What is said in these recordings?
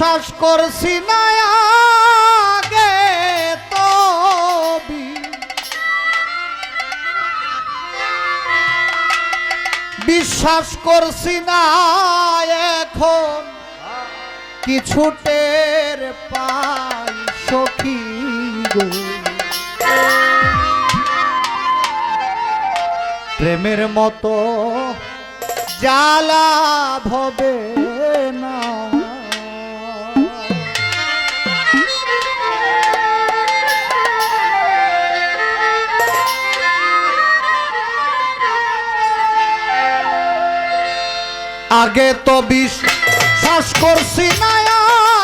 বিশ্বাস করছি না তবি। বিশ্বাস করছি না এখন কিছু টের পাই সখী প্রেমের মতো জ্বালা ভবে আগে তো বিশ্বাস করছি না,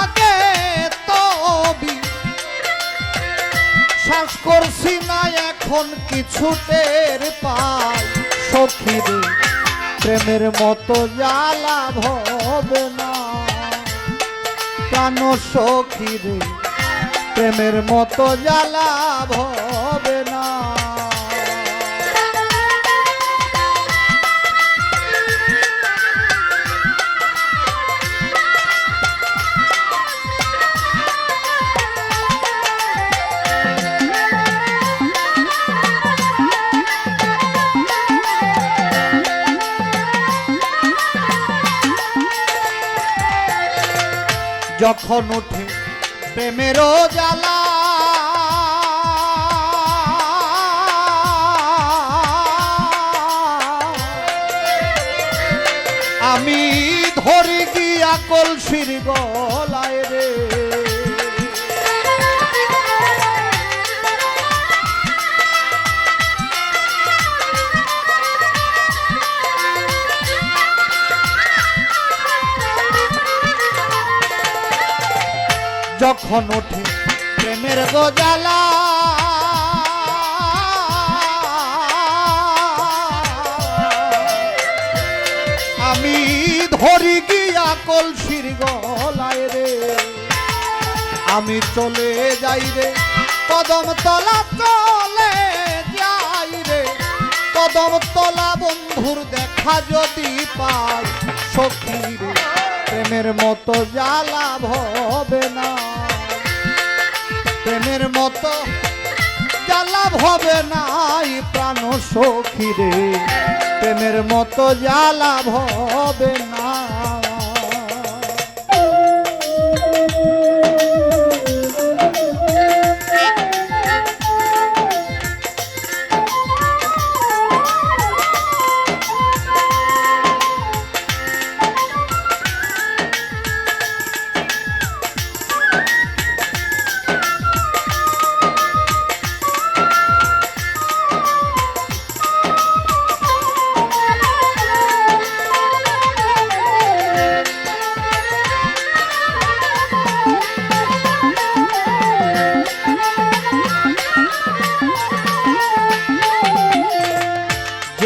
আগে তো বিশ্বাস করছি না, এখন কিছু টের পাই। সখীরে প্রেমের মতো জ্বালা ভবে না। প্রাণ সখীরে প্রেমের মতো জ্বালা ভবে যখন উঠে প্রেমের জ্বালা আমি ধরে গিয়া কলসির গলায় রে যখন ওঠে প্রেমের গজালা, আমি ধরি গিয়া কলসির গলায় রে? আমি চলে যাই রে, কদম তলা চলে যাই রে। কদম তলা বন্ধুর দেখা যদি পাই সখী রে। প্রেমের মতো জ্বালা হবে না। প্রেমের মতো জ্বালা ভবে নাই প্রাণ সখী রে প্রেমের মতো জ্বালা হবে না।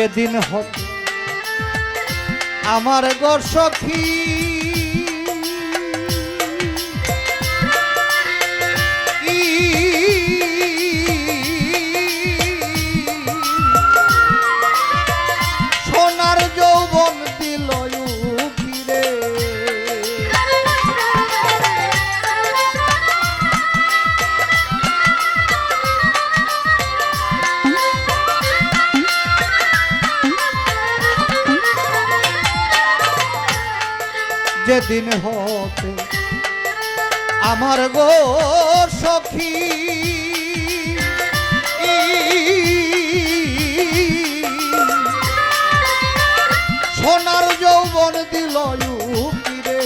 যেদিন হতে আমার গর সখী যেদিন হতে আমার গো সখী, সোনার যৌবন দিল রে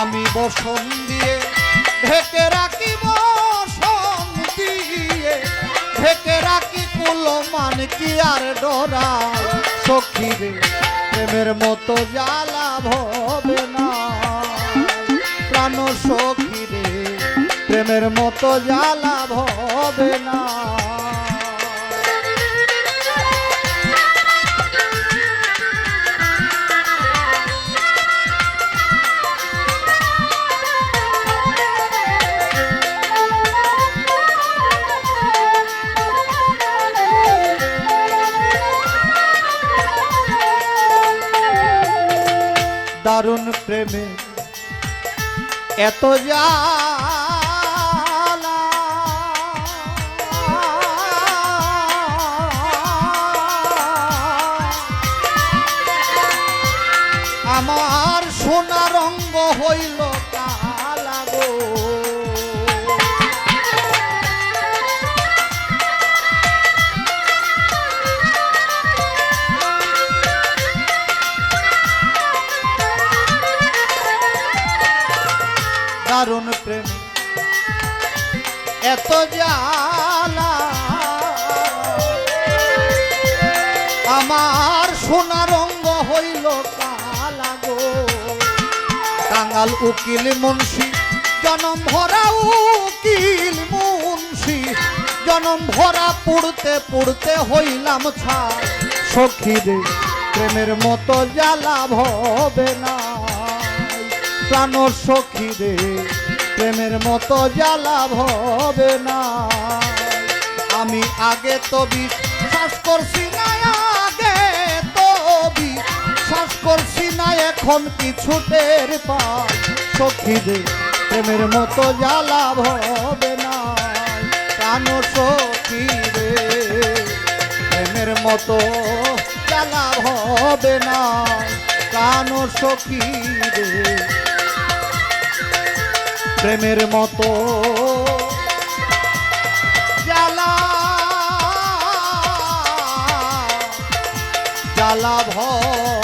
আমি বসন দিয়ে ঢেকে রাখি বসন দিয়ে, ঢেকে রাখি কুলমান কি আর ডরা সখী রে প্রেমের মতো জ্বালা ভবে না। প্রাণ সখী রে প্রেমের মতো জ্বালা ভবে না। দারুণ প্রেমে। এত যা আমার দারুণ প্রেম। এত জালা আমার সোনা রঙ্গ হইল কালা গো। কাঙাল উকিল মুন্সি, জনম ভরা উকিল মুন্সি। জনম ভরা পুড়তে পুড়তে হইলাম ছাড় সখী প্রেমের মতো জ্বালা ভবে না। প্রাণ সখী রে, প্রেমের মতো জ্বালা ভবে না। আমি আগে তো বিশ্বাস করছি না, আগে তো বিশ্বাস করছি না, এখন কিছু টের পাই সখী রে, প্রেমের মতো জ্বালা ভবে না। প্রাণ সখী রে, প্রেমের মতো জ্বালা হবে না। প্রাণ সখী রে প্রেমের মতো। জ্বালা জ্বালা ভয়